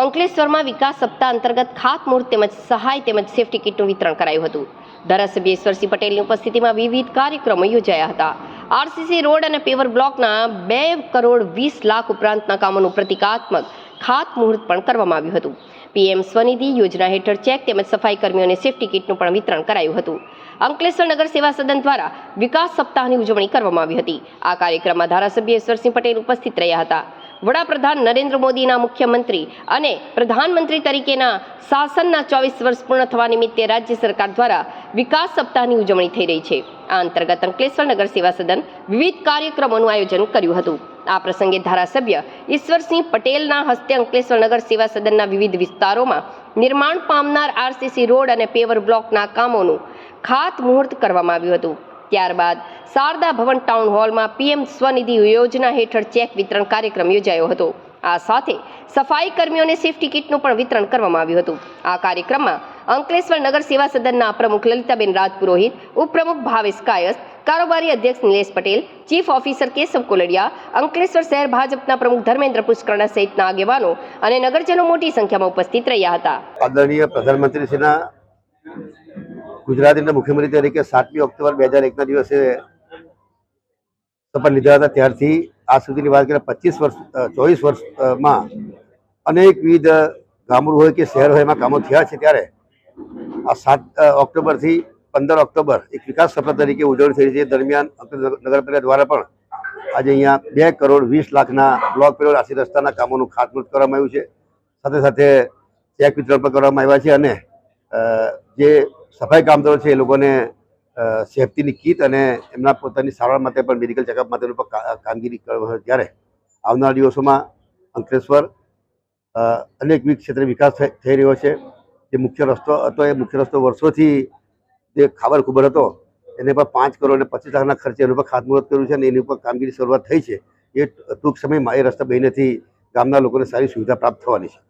અંકલેશ્વરમાં વિકાસ સપ્તાહ અંતર્ગત ખાતમુહૂર્ત તેમજ સહાય તેમજ સેફટી કિટનું વિતરણ કરાયું હતું. ધારાસભ્ય ઈશ્વરસિંહ પટેલની ઉપસ્થિતિમાં વિવિધ કાર્યક્રમો યોજાયા હતા. આરસીસી રોડ અને પેવર બ્લોકના બે કરોડ વીસ લાખ ઉપરાંતના કામોનું પ્રતિકાત્મક ખાતમુહૂર્ત પણ કરવામાં આવ્યું હતું. પીએમ સ્વનિધિ યોજના હેઠળ ચેક તેમજ સફાઈ કર્મીઓને સેફટી કિટનું પણ વિતરણ કરાયું હતું. અંકલેશ્વર નગર સેવા સદન દ્વારા વિકાસ સપ્તાહની ઉજવણી કરવામાં આવી હતી. આ કાર્યક્રમમાં ધારાસભ્ય ઈશ્વરસિંહ પટેલ ઉપસ્થિત રહ્યા હતા. વડાપ્રધાન નરેન્દ્ર મોદીના મુખ્યમંત્રી અને પ્રધાનમંત્રી તરીકેના શાસનના ચોવીસ વર્ષ પૂર્ણ થવા નિમિત્તે રાજ્ય સરકાર દ્વારા વિકાસ સપ્તાહની ઉજવણી થઈ રહી છે. આ અંતર્ગત અંકલેશ્વર નગર સેવા સદન વિવિધ કાર્યક્રમોનું આયોજન કર્યું હતું. આ પ્રસંગે ધારાસભ્ય ઈશ્વરસિંહ પટેલના હસ્તે અંકલેશ્વર નગર સેવા સદનના વિવિધ વિસ્તારોમાં નિર્માણ પામનાર આરસીસી રોડ અને પેવર બ્લોકના કામોનું ખાતમુહૂર્ત કરવામાં આવ્યું હતું. ત્યારબાદ શારદા ભવન ટાઉન હોલમાં પીએમ સ્વનિધિ યોજના હેઠળ ચેક વિતરણ કાર્યક્રમ યોજાયો હતો. આ સાથે સફાઈ કર્મીઓને સેફટી ટિકિટનું પણ વિતરણ કરવામાં આવ્યું હતું. આ કાર્યક્રમમાં અંકલેશ્વર નગર સેવા સદનના પ્રમુખ લલિતાબેન રાજપુરોહિત, ઉપપ્રમુખ ભાવેશ કાયસ કારોબારી અધ્યક્ષ નિલેશ પટેલ, ચીફ ઓફિસર કેશવ કોલડિયા, અંકલેશ્વર શહેર ભાજપના પ્રમુખ ધર્મેન્દ્ર પુષ્કરણા સહિતના આગેવાનો અને નગરજનો મોટી સંખ્યામાં ઉપસ્થિત રહ્યા હતા. આદરણીય પ્રધાનમંત્રીશ્રીના ગુજરાતના મુખ્યમંત્રી તરીકે સાતમી ઓક્ટોબર બે હજાર એકના દિવસે શપથ લીધા હતા. ત્યારથી આ સુધીની વાત કરીએ, પચીસ વર્ષ ચોવીસ વર્ષમાં અનેકવિધ ગામડું હોય કે શહેર હોય એમાં કામો થયા છે ત્યારે આ સાત ઓક્ટોબરથી પંદર ઓક્ટોબર એક વિકાસ સપ્તાહ તરીકે ઉજવણી થઈ છે. દરમિયાન નગરપાલિકા દ્વારા પણ આજે અહીંયા બે કરોડ વીસ લાખના બ્લોક પેરોડ આશી રસ્તાના કામોનું ખાતમુહૂર્ત કરવામાં આવ્યું છે. સાથે સાથે ચેક વિતરણ પણ કરવામાં આવ્યા છે અને જે સફાઈ કામદારો છે એ લોકોને સેફટીની કીટ અને એમના પોતાની સારવાર માટે પણ મેડિકલ ચેકઅપ માટે પણ કામગીરી કરવા ત્યારે આવનારા દિવસોમાં અંકલેશ્વર અનેક ક્ષેત્રે વિકાસ થઈ રહ્યો છે. જે મુખ્ય રસ્તો હતો, એ મુખ્ય રસ્તો વર્ષોથી જે ખાબર ખુબર હતો, એને પર પાંચ કરોડ અને પચીસ લાખના ખર્ચે એનું પર ખાતમુહૂર્ત કર્યું છે અને એની ઉપર કામગીરી શરૂઆત થઈ છે. એ ટૂંક સમયમાં એ રસ્તા બનીનેથી ગામના લોકોને સારી સુવિધા પ્રાપ્ત થવાની છે.